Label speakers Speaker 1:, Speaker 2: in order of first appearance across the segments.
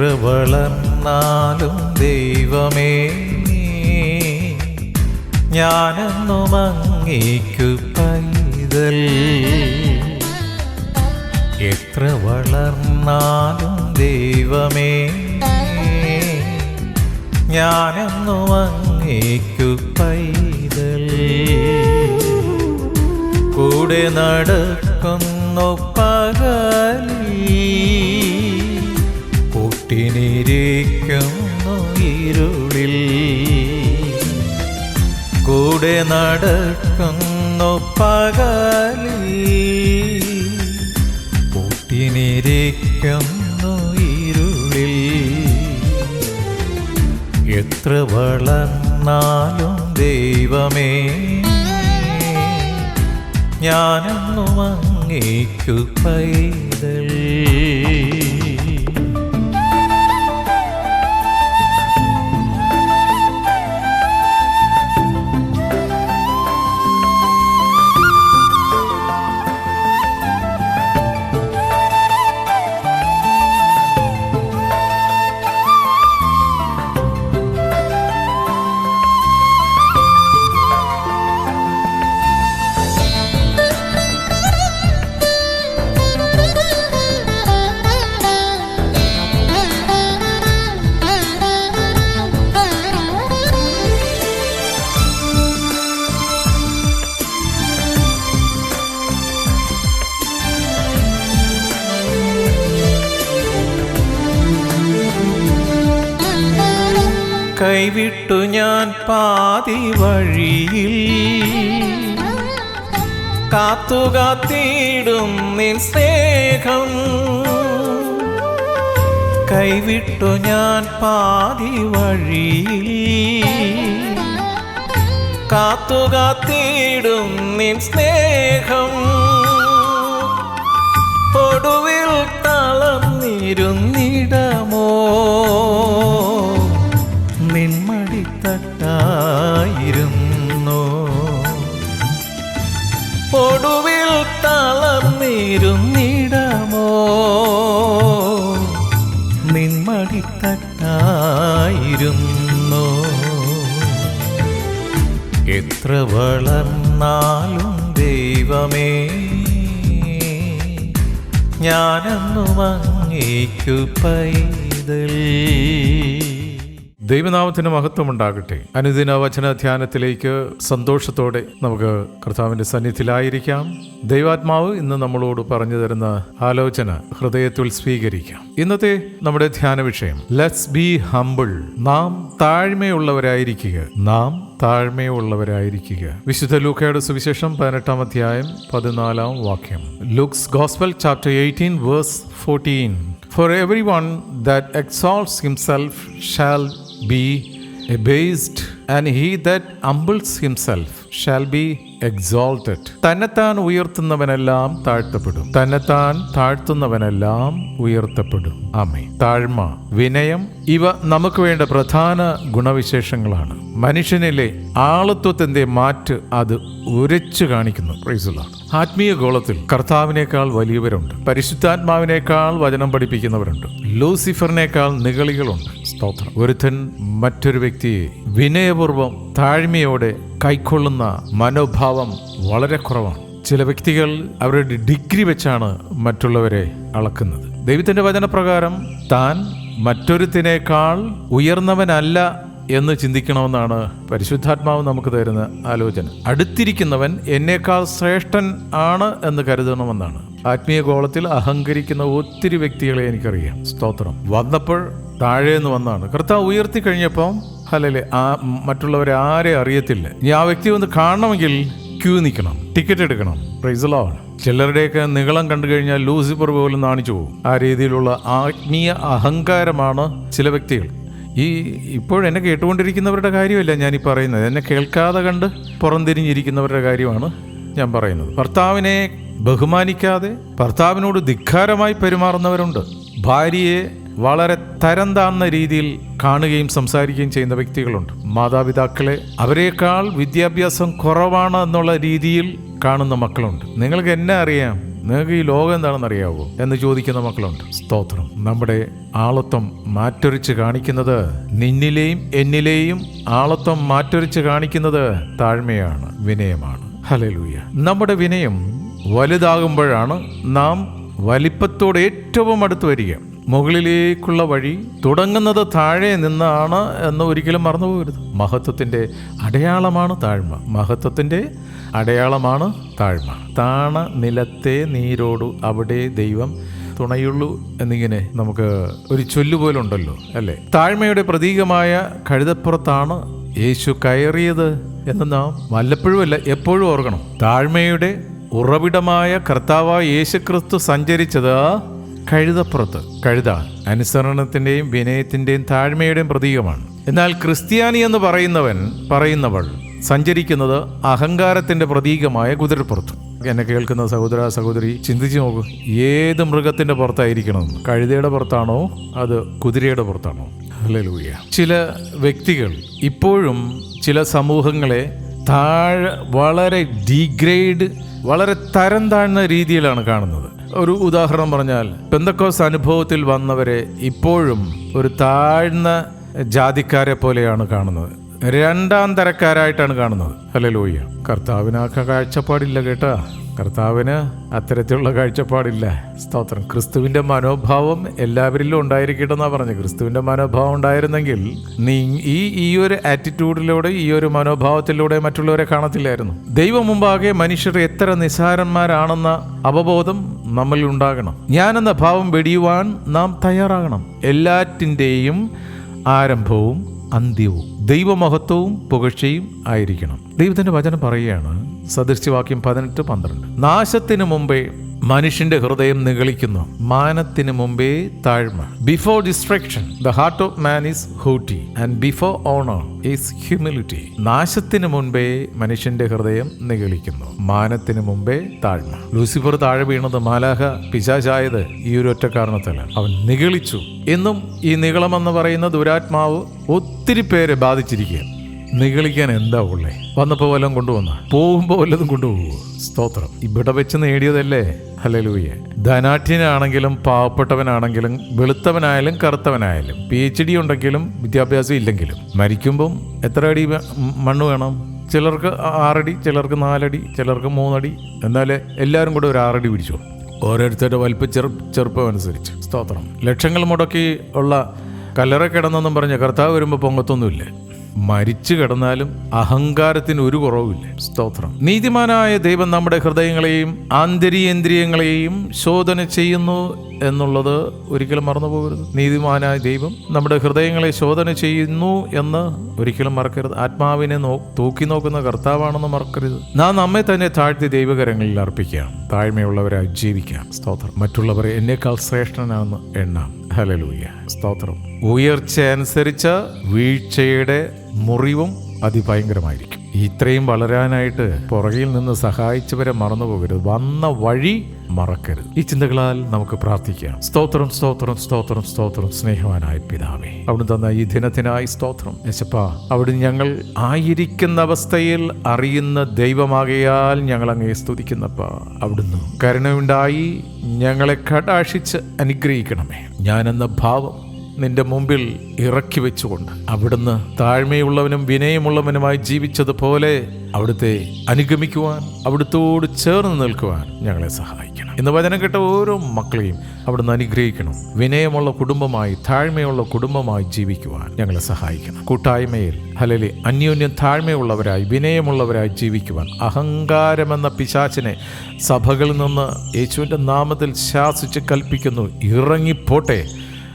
Speaker 1: വളർന്നാലും ദൈവമേ ഞാനെന്നും അങ്ങേക്കു പൈതൽ. എത്ര വളർന്നാലും ദൈവമേ ഞാനെന്നും അങ്ങേക്കു പൈതൽ. കൂടെ നടക്കുന്നു പകലി. ഇരുളിൽ. കൂടെ നടക്കുന്നു പകലി കൂട്ടിനിരിക്കുന്നു ഇരുളിൽ. എത്ര വളർന്നാലും ദൈവമേ ഞാനെന്നും അങ്ങേക്കു പൈതൽ. കൈവിട്ടു ഞാൻ പാതി വഴിയിൽ. കാത്തുകാത്തിടും നിൻ സ്നേഹം. കൈവിട്ടു ഞാൻ പാതി വഴിയിൽ. കാത്തുകാത്തിടും നിൻ സ്നേഹം. ഒടുവിൽ തളർന്നിരുന്നിടമോ? നിന്മടിത്തട്ടായിരുന്നു ഒടുവിൽ തളർന്നിരുന്നിടമോ? നിന്മടിത്തട്ടായിരുന്നു എത്ര വളർന്നാലും ദൈവമേ ഞാനെന്നും അങ്ങേക്കു പൈതൽ
Speaker 2: ദൈവനാമത്തിന് മഹത്വം ഉണ്ടാകട്ടെ അനുദിന വചന ധ്യാനത്തിലേക്ക് സന്തോഷത്തോടെ നമുക്ക് കർത്താവിന്റെ സന്നിധിയിലായിരിക്കാം. ദൈവാത്മാവ് ഇന്ന് നമ്മളോട് പറഞ്ഞു തരുന്ന ആലോചന ഹൃദയത്തിൽ സ്വീകരിക്കാം. ഇന്നത്തെ നമ്മുടെ ധ്യാന വിഷയം ലെറ്റ്സ് ബി ഹംബിൾ നാം താഴ്മയുള്ളവരായിരിക്കുക. നാം താഴ്മയുള്ളവരായിരിക്കുക. വിശുദ്ധ ലൂക്കയുടെ സുവിശേഷം പതിനെട്ടാം അധ്യായം പതിനാലാം വാക്യം. Luke's gospel chapter eighteen verse fourteen. For every one that exalts himself shall be abased and he that humbles himself shall be exalted തന്നെത്താൻ ഉയർത്തുന്നവനെല്ലാം താഴ്ത്തപ്പെടും. തന്നെത്താൻ താഴ്ത്തുന്നവനെല്ലാം ഉയർത്തപ്പെടും. ആമേ താഴ്മ വിനയം ഇവ നമുക്ക് വേണ്ട പ്രധാന ഗുണവിശേഷങ്ങളാണ്. മനുഷ്യനിലെ ആളത്വത്തിന്റെ മാറ്റ് അത് ഉരച്ചു കാണിക്കുന്നു. ആത്മീയ ഗോളത്തിൽ കർത്താവിനേക്കാൾ വലിയവരുണ്ട്. പരിശുദ്ധാത്മാവിനേക്കാൾ വചനം പഠിപ്പിക്കുന്നവരുണ്ട്. ലൂസിഫറിനേക്കാൾ നിഗളികളുണ്ട്. സ്തോത്രം ഒരുത്തൻ മറ്റൊരു വ്യക്തിയെ വിനയപൂർവം താഴ്മയോടെ കൈക്കൊള്ളുന്ന മനോഭാവം വളരെ കുറവാണ്. ചില വ്യക്തികൾ അവരുടെ ഡിഗ്രി വെച്ചാണ് മറ്റുള്ളവരെ അളക്കുന്നത്. ദൈവത്തിന്റെ വചനപ്രകാരം താൻ മറ്റൊരുത്തിനേക്കാൾ ഉയർന്നവനല്ല എന്ന് ചിന്തിക്കണമെന്നാണ് പരിശുദ്ധാത്മാവ് നമുക്ക് തരുന്ന ആലോചന. അടുത്തിരിക്കുന്നവൻ എന്നേക്കാൾ ശ്രേഷ്ഠൻ ആണ് എന്ന് കരുതണമെന്നാണ്. ആത്മീയ ഗോളത്തിൽ അഹങ്കരിക്കുന്ന ഒത്തിരി വ്യക്തികളെ എനിക്കറിയാം. സ്തോത്രം. വന്നപ്പോൾ താഴെ വന്നതാണ്. കർത്താവ് ഉയർത്തി കഴിഞ്ഞപ്പം അല്ലല്ലേ ആ മറ്റുള്ളവരെ ആരെ അറിയത്തില്ല. ഇനി ആ വ്യക്തി ഒന്ന് കാണണമെങ്കിൽ ക്യൂ നിൽക്കണം ടിക്കറ്റ് എടുക്കണം. പ്രൈസലാണ് ചിലരുടെയൊക്കെ നീളം കണ്ടു കഴിഞ്ഞാൽ ലൂസിഫർ പോലും നാണിച്ചു പോകും. ആ രീതിയിലുള്ള ആത്മീയ അഹങ്കാരമാണ് ചില വ്യക്തികൾ. ഈ ഇപ്പോഴെന്നെ കേട്ടുകൊണ്ടിരിക്കുന്നവരുടെ കാര്യമല്ല ഈ പറയുന്നത്. എന്നെ കേൾക്കാതെ കണ്ട് പുറംതിരിഞ്ഞിരിക്കുന്നവരുടെ കാര്യമാണ് ഞാൻ പറയുന്നത്. ഭർത്താവിനെ ബഹുമാനിക്കാതെ ഭർത്താവിനോട് ധിക്കാരമായി പെരുമാറുന്നവരുണ്ട്. ഭാര്യയെ വളരെ തരം താന്ന രീതിയിൽ കാണുകയും സംസാരിക്കുകയും ചെയ്യുന്ന വ്യക്തികളുണ്ട്. മാതാപിതാക്കളെ അവരെക്കാൾ വിദ്യാഭ്യാസം കുറവാണ് എന്നുള്ള രീതിയിൽ കാണുന്ന മക്കളുണ്ട്. നിങ്ങൾക്ക് എന്നെ അറിയാം. നിങ്ങൾക്ക് ഈ ലോകം എന്താണെന്ന് അറിയാവോ? എന്ന് ചോദിക്കുന്ന മക്കളുണ്ട്. സ്തോത്രം. നമ്മുടെ ആളത്വം മാറ്റൊരിച്ച് കാണിക്കുന്നത് നിന്നിലെയും എന്നിലെയും ആളത്വം മാറ്റൊരിച്ച് കാണിക്കുന്നത് താഴ്മയാണ് വിനയമാണ്. ഹലലൂയ നമ്മുടെ വിനയം വലുതാകുമ്പോഴാണ് നാം വലിപ്പത്തോട് ഏറ്റവും അടുത്ത് വരിക. മുകളിലേക്കുള്ള വഴി തുടങ്ങുന്നത് താഴെ നിന്നാണ് എന്ന് ഒരിക്കലും മറന്നുപോകരുത്. മഹത്വത്തിന്റെ അടയാളമാണ് താഴ്മ. മഹത്വത്തിന്റെ അടയാളമാണ് താഴ്മ. താണ നിലത്തെ നീരോടു അവിടെ ദൈവം തുണയുള്ളൂ എന്നിങ്ങനെ നമുക്ക് ഒരു ചൊല്ലു പോലുണ്ടല്ലോ അല്ലേ? താഴ്മയുടെ പ്രതീകമായ കഴുതപ്പുറത്താണ് യേശു കയറിയത് എന്ന് നാം വല്ലപ്പോഴും അല്ല എപ്പോഴും ഓർക്കണം. താഴ്മയുടെ ഉറവിടമായ കർത്താവായ യേശുക്രിസ്തു സഞ്ചരിച്ചത് കഴുതപ്പുറത്ത്. കഴുത അനുസരണത്തിന്റെയും വിനയത്തിന്റെയും താഴ്മയുടെയും പ്രതീകമാണ്. എന്നാൽ ക്രിസ്ത്യാനി എന്ന് പറയുന്നവൻ പറയുന്നവൾ സഞ്ചരിക്കുന്നത് അഹങ്കാരത്തിന്റെ പ്രതീകമായ കുതിരപ്പുറത്തും. എന്നെ കേൾക്കുന്ന സഹോദര സഹോദരി ചിന്തിച്ചു നോക്കൂ. ഏത് മൃഗത്തിന്റെ പുറത്തായിരിക്കണം? കഴുതയുടെ പുറത്താണോ? അത് കുതിരയുടെ പുറത്താണോ? ഹല്ലേലൂയ. ചില വ്യക്തികൾ ഇപ്പോഴും ചില സമൂഹങ്ങളെ താഴെ വളരെ ഡീഗ്രേഡ് വളരെ തരം താഴ്ന്ന രീതിയിലാണ് കാണുന്നത്. ഒരു ഉദാഹരണം പറഞ്ഞാൽ പെന്തക്കോസ് അനുഭവത്തിൽ വന്നവരെ ഇപ്പോഴും ഒരു താഴ്ന്ന ജാതിക്കാരെ പോലെയാണ് കാണുന്നത്. രണ്ടാം തരക്കാരായിട്ടാണ് കാണുന്നത്. അല്ലെ ലോയ്യ കർത്താവിന് കാഴ്ചപ്പാടില്ല കേട്ടാ. കർത്താവിന് അത്തരത്തിലുള്ള കാഴ്ചപ്പാടില്ല. സ്തോത്രം. ക്രിസ്തുവിന്റെ മനോഭാവം എല്ലാവരിലും ഉണ്ടായിരിക്കട്ടെ എന്നാ പറഞ്ഞു ക്രിസ്തുവിന്റെ മനോഭാവം ഉണ്ടായിരുന്നെങ്കിൽ നീ ഈ ഈ ഒരു ആറ്റിറ്റ്യൂഡിലൂടെ ഈ ഒരു മനോഭാവത്തിലൂടെ മറ്റുള്ളവരെ കാണത്തില്ലായിരുന്നു. ദൈവം മുമ്പാകെ മനുഷ്യർ എത്ര നിസ്സാരന്മാരാണെന്ന അവബോധം നമ്മളിൽ ഉണ്ടാകണം. ഞാനെന്ന ഭാവം വെടിയുവാൻ നാം തയ്യാറാകണം. എല്ലാറ്റിന്റെയും ആരംഭവും അന്ത്യവും. ദൈവമഹത്വവും പുകഴ്ചയും ആയിരിക്കണം. ദൈവത്തിന്റെ വചനം പറയുകയാണ് സദൃശ്യവാക്യം പതിനെട്ട് പന്ത്രണ്ട്. നാശത്തിന് മുമ്പേ മനുഷ്യന്റെ ഹൃദയം നിഗളിക്കുന്നു. മാനത്തിന് മുമ്പേ താഴ്മ. Before destruction the heart of man is haughty and before honour is humility നാശത്തിന് മുൻപേ മനുഷ്യന്റെ ഹൃദയം നിഗളിക്കുന്നു. മാനത്തിന് മുമ്പേ താഴ്മ. ലൂസിഫർ താഴെ വീണത് മാലാഹ പിശാചായത് ഈ ഒരു ഒറ്റ കാരണത്തിലാണ്. അവൻ നിഗളിച്ചു. എന്നും ഈ നിഗളമെന്ന് പറയുന്ന ദുരാത്മാവ് ഒത്തിരി പേരെ ബാധിച്ചിരിക്കുക നിഗളിക്കാൻ എന്താ ഉള്ളേ? വന്നപ്പോൾ വല്ലതും കൊണ്ടുവന്ന? പോകുമ്പോൾ വല്ലതും കൊണ്ടുപോകുമോ സ്തോത്രം. ഇവിടെ വെച്ച് നേടിയതല്ലേ? ഹലലൂയ ധനാഠ്യനാണെങ്കിലും പാവപ്പെട്ടവനാണെങ്കിലും വെളുത്തവനായാലും കറുത്തവനായാലും പി എച്ച് ഡി ഉണ്ടെങ്കിലും വിദ്യാഭ്യാസം ഇല്ലെങ്കിലും മരിക്കുമ്പം എത്ര അടി മണ്ണ് വേണം? ചിലർക്ക് ആറടി ചിലർക്ക് നാലടി ചിലർക്ക് മൂന്നടി. എന്നാലേ എല്ലാവരും കൂടെ ഒരു ആറടി പിടിച്ചു? ഓരോരുത്തരുടെ വലിപ്പ ചെറു ചെറുപ്പം അനുസരിച്ച്. സ്തോത്രം. ലക്ഷങ്ങൾ മുടക്കി ഉള്ള കല്ലറ കിടന്നെന്നും പറഞ്ഞ കർത്താവ് വരുമ്പോൾ പൊങ്ങത്തൊന്നുമില്ല. മരിച്ചു കിടന്നാലും അഹങ്കാരത്തിന് ഒരു കുറവുമില്ല. സ്തോത്രം. നീതിമാനായ ദൈവം നമ്മുടെ ഹൃദയങ്ങളെയും ആന്തരീയേന്ദ്രിയങ്ങളെയും ശോധന ചെയ്യുന്നു എന്നുള്ളത് ഒരിക്കലും മറന്നുപോകരുത്. നീതിമാനായ ദൈവം നമ്മുടെ ഹൃദയങ്ങളെ ശോധന ചെയ്യുന്നു എന്ന് ഒരിക്കലും മറക്കരുത്. ആത്മാവിനെ നോ തൂക്കി നോക്കുന്ന കർത്താവാണെന്ന് മറക്കരുത്. നാം നമ്മെ തന്നെ താഴ്ത്തി ദൈവകരങ്ങളിൽ അർപ്പിക്കാം. താഴ്മയുള്ളവരെ ജീവിക്കാം. സ്തോത്രം. മറ്റുള്ളവരെ എന്നേക്കാൾ ശ്രേഷ്ഠനാണെന്ന് എണ്ണാം. ഹലലൂയ സ്തോത്രം. ഉയർച്ച അനുസരിച്ച വീഴ്ചയുടെ മുറിവും അതിഭയങ്കരമായിരിക്കും. ഇത്രയും വളരാനായിട്ട് പുറകിൽ നിന്ന് സഹായിച്ചവരെ മറന്നു പോകരുത് വന്ന വഴി മറക്കരുത്. ഈ ചിന്തകളാൽ നമുക്ക് പ്രാർത്ഥിക്കാം. സ്തോത്രം സ്തോത്രം സ്തോത്രം സ്തോത്രം സ്നേഹവാനായ പിതാവേ. അവിടുന്ന് തന്ന ഈ ദിനത്തിനായി സ്തോത്രം. യശപ്പ അവിടുന്ന് ഞങ്ങൾ ആയിരിക്കുന്ന അവസ്ഥയിൽ അറിയുന്ന ദൈവമാകയാൽ ഞങ്ങൾ അങ്ങേ സ്തുതിക്കുന്നപ്പ. അവിടുന്ന് കരുണയുണ്ടായി ഞങ്ങളെ കടാക്ഷിച്ച് അനുഗ്രഹിക്കണമേ. ഞാനെന്ന ഭാവം നിന്റെ മുമ്പിൽ ഇറക്കി വെച്ചുകൊണ്ട് അവിടുന്ന് താഴ്മയുള്ളവനും വിനയമുള്ളവനുമായി ജീവിച്ചതുപോലെ അവിടുത്തെ അനുഗമിക്കുവാൻ അവിടുത്തോട് ചേർന്ന് നിൽക്കുവാൻ ഞങ്ങളെ സഹായിക്കണം. ഇന്ന് വചനം കേട്ട ഓരോ മക്കളെയും അവിടുന്ന് അനുഗ്രഹിക്കണം. വിനയമുള്ള കുടുംബമായി താഴ്മയുള്ള കുടുംബമായി ജീവിക്കുവാൻ ഞങ്ങളെ സഹായിക്കണം. കൂട്ടായ്മയിൽ ഹലലി അന്യോന്യം താഴ്മയുള്ളവരായി വിനയമുള്ളവരായി ജീവിക്കുവാൻ അഹങ്കാരമെന്ന പിശാച്ചിനെ സഭകളിൽ നിന്ന് യേശുവിന്റെ നാമത്തിൽ ശാസിച്ച് കൽപ്പിക്കുന്നു. ഇറങ്ങിപ്പോട്ടെ.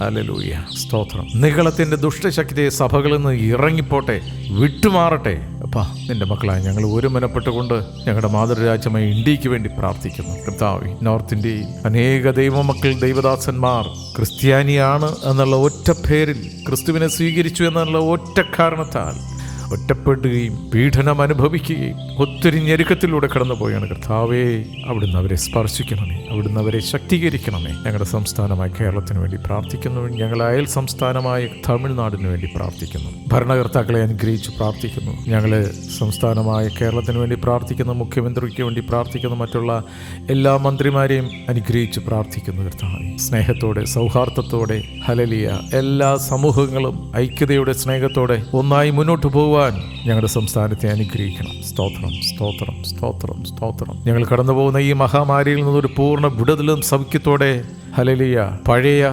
Speaker 2: അലലൂയ സ്തോത്രം. നികളത്തിന്റെ ദുഷ്ടശക്തിയെ സഭകളിൽ നിന്ന് ഇറങ്ങിപ്പോട്ടെ വിട്ടുമാറട്ടെ. അപ്പാ നിന്റെ മക്കളായ ഞങ്ങൾ ഒരു മനപ്പെട്ടുകൊണ്ട് ഞങ്ങളുടെ മാതൃരാജ്യമായ ഇന്ത്യയ്ക്ക് വേണ്ടി പ്രാർത്ഥിക്കുന്നു. കർത്താവി നോർത്ത് ഇന്ത്യയിൽ അനേക ദൈവമക്കൾ ദൈവദാസന്മാർ ക്രിസ്ത്യാനിയാണ് എന്നുള്ള ഒറ്റ പേരിൽ ക്രിസ്തുവിനെ സ്വീകരിച്ചു എന്നുള്ള ഒറ്റ കാരണത്താൽ ഒറ്റപ്പെടുകയും പീഡനം അനുഭവിക്കുകയും ഒത്തിരി ഞെരുക്കത്തിലൂടെ കടന്നുപോയാണ് കർത്താവേ അവിടുന്ന് അവരെ സ്പർശിക്കണമേ അവിടുന്ന് അവരെ ശക്തീകരിക്കണമേ. ഞങ്ങളുടെ സംസ്ഥാനമായ കേരളത്തിന് വേണ്ടി പ്രാർത്ഥിക്കുന്നു. ഞങ്ങൾ അയൽ സംസ്ഥാനമായ തമിഴ്നാടിന് വേണ്ടി പ്രാർത്ഥിക്കുന്നു. ഭരണകർത്താക്കളെ അനുഗ്രഹിച്ച് പ്രാർത്ഥിക്കുന്നു. ഞങ്ങൾ സംസ്ഥാനമായ കേരളത്തിന് വേണ്ടി പ്രാർത്ഥിക്കുന്നു. മുഖ്യമന്ത്രിക്ക് വേണ്ടി പ്രാർത്ഥിക്കുന്നു. മറ്റുള്ള എല്ലാ മന്ത്രിമാരെയും അനുഗ്രഹിച്ച് പ്രാർത്ഥിക്കുന്നു കർത്താവേ. സ്നേഹത്തോടെ സൗഹാർദ്ദത്തോടെ ഹലലിയ എല്ലാ സമൂഹങ്ങളും ഐക്യതയുടെ സ്നേഹത്തോടെ ഒന്നായി മുന്നോട്ട് പോകുവാൻ ഞങ്ങളുടെ സംസ്ഥാനത്തെ അനുഗ്രഹിക്കണം. സ്തോത്രം സ്തോത്രം സ്തോത്രം സ്തോത്രം. ഞങ്ങൾ കടന്നു പോകുന്ന ഈ മഹാമാരിയിൽ നിന്നൊരു പൂർണ വിടുതലും സൗഖ്യത്തോടെ ഹലലിയ പഴയ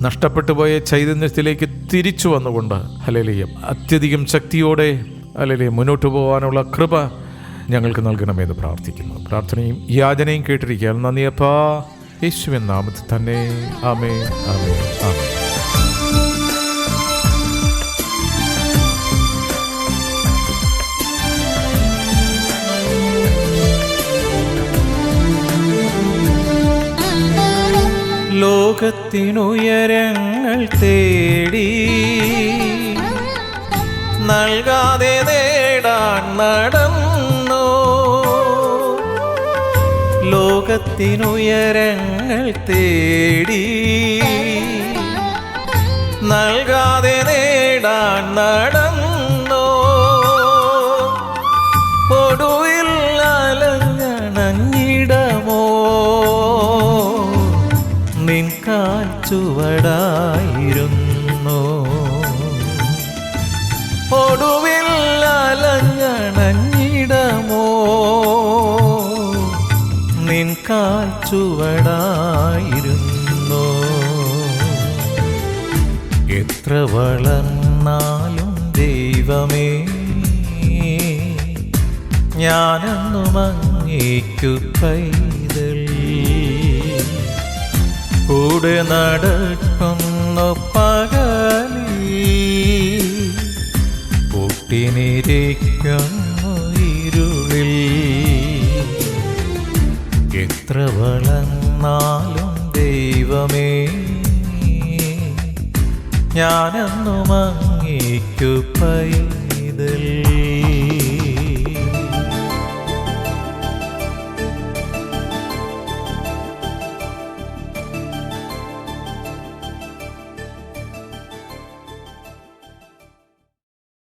Speaker 2: നഷ്ടപ്പെട്ടു പോയ ചൈതന്യത്തിലേക്ക് തിരിച്ചു വന്നുകൊണ്ട് ഹലലിയ അത്യധികം ശക്തിയോടെ അല്ലെ മുന്നോട്ട് പോകാനുള്ള കൃപ ഞങ്ങൾക്ക് നൽകണമെന്ന് പ്രാർത്ഥിക്കുന്നു. പ്രാർത്ഥനയും യാചനയും കേട്ടിരിക്കാൻ നന്ദിയപ്പാ യേശുവിൻ നാമത്തിൽ തന്നെ. ആമേ ആമേ ആമേ
Speaker 1: ലോകത്തിനുയരങ്ങൾ തേടി നൽകാതെ നേടാൻ നടന്നു? ലോകത്തിനുയരങ്ങൾ തേടി നൽകാതെ നേടാൻ നടന്നു? ചുവടായിരുന്നു. ഒടുവിൽ അലഞ്ഞണഞ്ഞിടമോ? നിൻ കാൽ ചുവടായിരുന്നു. എത്ര വളർന്നാലും ദൈവമേ ഞാനൊന്നും അങ്ങേക്കു പൈതൽ കൂടെ നടക്കുന്നു പകലി. പൊട്ടിനിരിക്കുന്നു ഇരുളിൽ. എത്ര വളർന്നാലും ദൈവമേ ഞാനെന്നും അങ്ങേക്കു പൈതൽ.